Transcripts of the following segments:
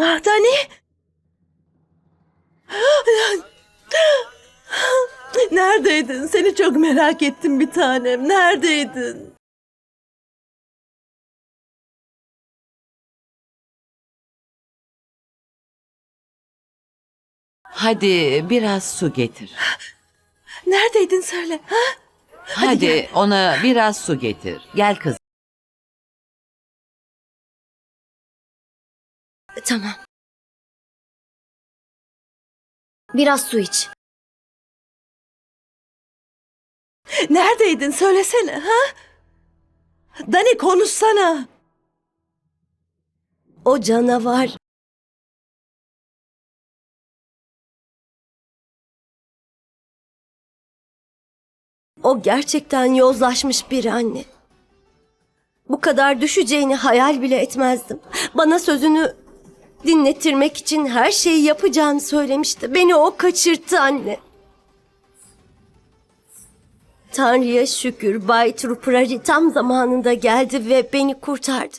Ah Dani. Neredeydin? Seni çok merak ettim bir tanem. Neredeydin? Hadi biraz su getir. Neredeydin söyle. Ha? Hadi, gel. ona biraz su getir. Gel kız. Tamam. Biraz su iç. Neredeydin söylesene. Ha? Dani konuşsana. O canavar. O gerçekten yozlaşmış bir anne. Bu kadar düşeceğini hayal bile etmezdim. Bana sözünü dinlettirmek için her şeyi yapacağını söylemişti. Beni o kaçırttı anne. Tanrı'ya şükür Bay Truprari tam zamanında geldi ve beni kurtardı.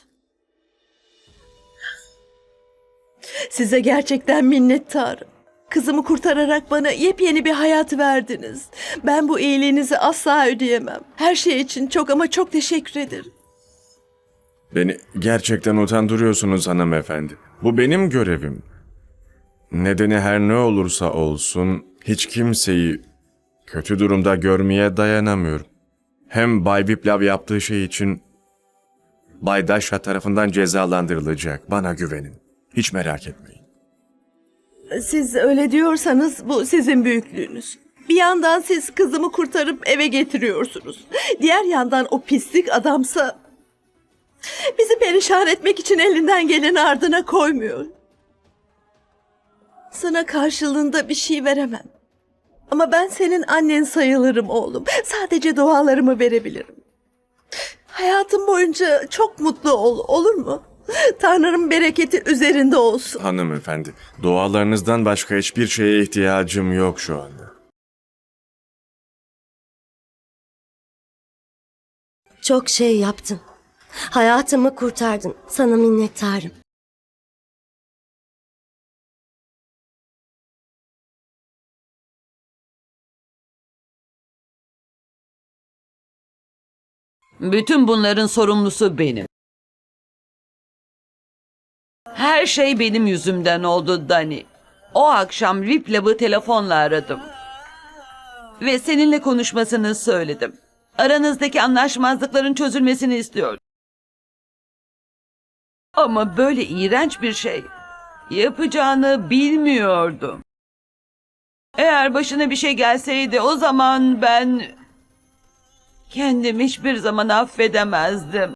Size gerçekten minnettarım. Kızımı kurtararak bana yepyeni bir hayat verdiniz. Ben bu iyiliğinizi asla ödeyemem. Her şey için çok ama çok teşekkür ederim. Beni gerçekten utandırıyorsunuz hanımefendi. Bu benim görevim. Nedeni her ne olursa olsun hiç kimseyi kötü durumda görmeye dayanamıyorum. Hem Bay Viplav yaptığı şey için Bay Daşra tarafından cezalandırılacak. Bana güvenin. Hiç merak etmeyin. Siz öyle diyorsanız bu sizin büyüklüğünüz. Bir yandan siz kızımı kurtarıp eve getiriyorsunuz. Diğer yandan o pislik adamsa bizi perişan etmek için elinden geleni ardına koymuyor. Sana karşılığında bir şey veremem. Ama ben senin annen sayılırım oğlum. Sadece dualarımı verebilirim. Hayatım boyunca çok mutlu ol, olur mu? Tanrı'nın bereketi üzerinde olsun. Hanımefendi, dualarınızdan başka hiçbir şeye ihtiyacım yok şu anda. Çok şey yaptın. Hayatımı kurtardın. Sana minnettarım. Bütün bunların sorumlusu benim. Her şey benim yüzümden oldu Dani. O akşam Riplav'ı telefonla aradım. Ve seninle konuşmasını söyledim. Aranızdaki anlaşmazlıkların çözülmesini istiyordum. Ama böyle iğrenç bir şey yapacağını bilmiyordum. Eğer başına bir şey gelseydi o zaman ben kendimi hiçbir zaman affedemezdim.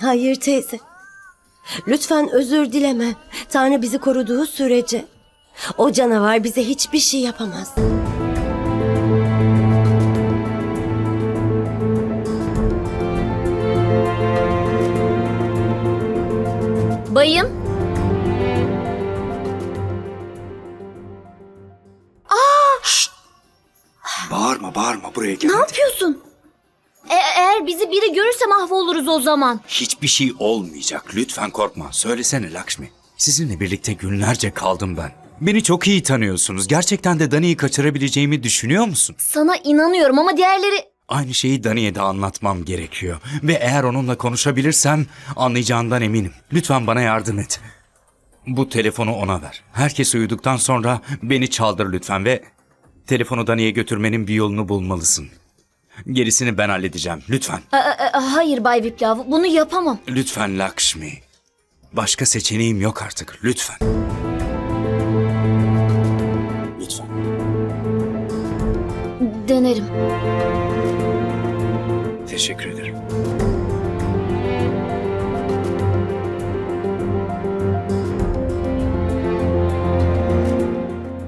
Hayır teyze. Lütfen özür dileme. Tanrı bizi koruduğu sürece o canavar bize hiçbir şey yapamaz. Bayım, Bağırma bağırma buraya gel. ne yapıyorsun? E- eğer bizi biri görürse mahvoluruz o zaman. Hiçbir şey olmayacak. Lütfen korkma. Söylesene Lakshmi. Sizinle birlikte günlerce kaldım ben. Beni çok iyi tanıyorsunuz. Gerçekten de Dani'yi kaçırabileceğimi düşünüyor musun? Sana inanıyorum ama diğerleri... Aynı şeyi Dani'ye de anlatmam gerekiyor. Ve eğer onunla konuşabilirsem anlayacağından eminim. Lütfen bana yardım et. Bu telefonu ona ver. Herkes uyuduktan sonra beni çaldır lütfen ve telefonu Dani'ye götürmenin bir yolunu bulmalısın. Gerisini ben halledeceğim. Lütfen. E, hayır Bay Viplav, bunu yapamam. Lütfen Lakshmi. Başka seçeneğim yok artık. Lütfen. Lütfen. Denerim. Teşekkür ederim.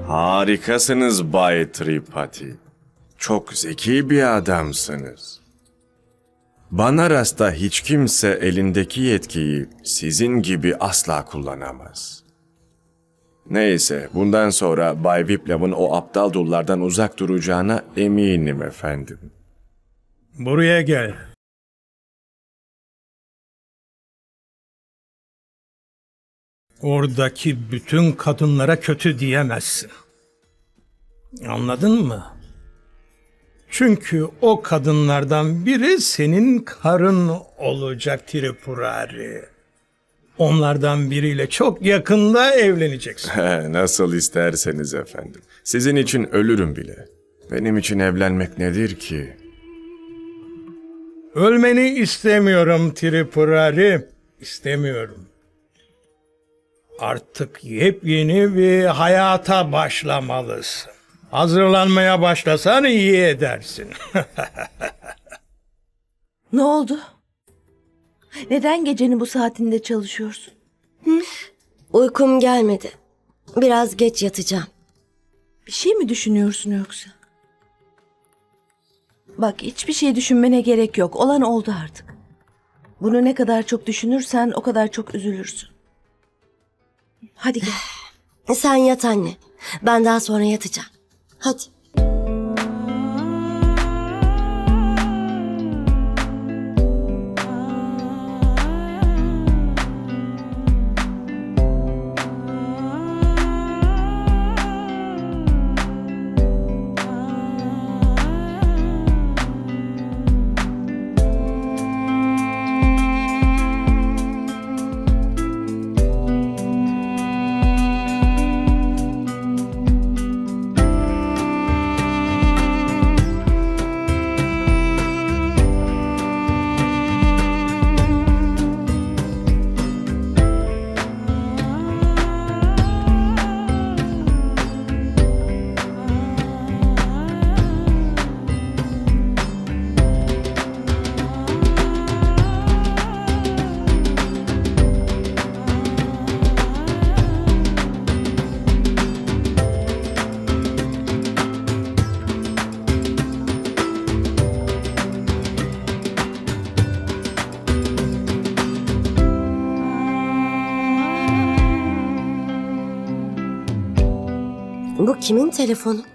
Harikasınız Bay Tripati. Çok zeki bir adamsınız. Bana rasta hiç kimse elindeki yetkiyi sizin gibi asla kullanamaz. Neyse, bundan sonra Bay Viplav'ın o aptal dullardan uzak duracağına eminim efendim. Buraya gel. Oradaki bütün kadınlara kötü diyemezsin. Anladın mı? Çünkü o kadınlardan biri senin karın olacak Tripurari. Onlardan biriyle çok yakında evleneceksin. Nasıl isterseniz efendim. Sizin için ölürüm bile. Benim için evlenmek nedir ki? Ölmeni istemiyorum Tripurari. İstemiyorum. Artık yepyeni bir hayata başlamalısın. Hazırlanmaya başlasan iyi edersin. Ne oldu? Neden gecenin bu saatinde çalışıyorsun? Uykum gelmedi. Biraz geç yatacağım. Bir şey mi düşünüyorsun yoksa? Bak hiçbir şey düşünmene gerek yok. Olan oldu artık. Bunu ne kadar çok düşünürsen o kadar çok üzülürsün. Hadi gel. Sen yat anne. Ben daha sonra yatacağım. Hadi. Kimin telefonu?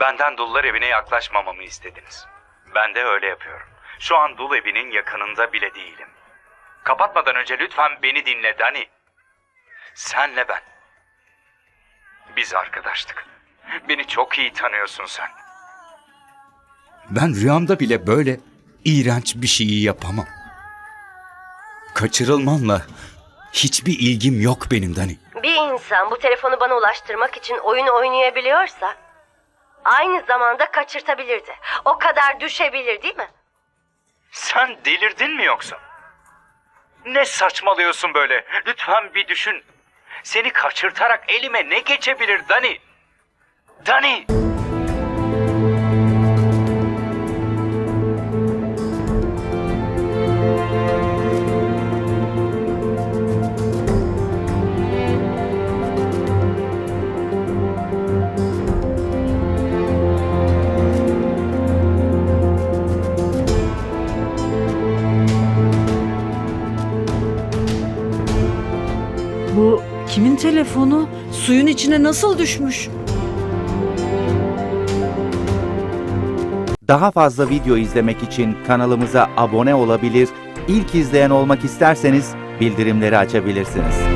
Benden dullar evine yaklaşmamamı istediniz. Ben de öyle yapıyorum. Şu an dul evinin yakınında bile değilim. Kapatmadan önce lütfen beni dinle Dani. Senle ben. Biz arkadaştık. Beni çok iyi tanıyorsun sen. Ben rüyamda bile böyle iğrenç bir şeyi yapamam. Kaçırılmanla hiçbir ilgim yok benim Dani. İnsan bu telefonu bana ulaştırmak için oyun oynayabiliyorsa aynı zamanda kaçırtabilirdi. O kadar düşebilir değil mi? Sen delirdin mi yoksa? Ne saçmalıyorsun böyle? Lütfen bir düşün. Seni kaçırtarak elime ne geçebilir Dani? Dani! Bu kimin telefonu? Suyun içine nasıl düşmüş? Daha fazla video izlemek için kanalımıza abone olabilir, ilk izleyen olmak isterseniz bildirimleri açabilirsiniz.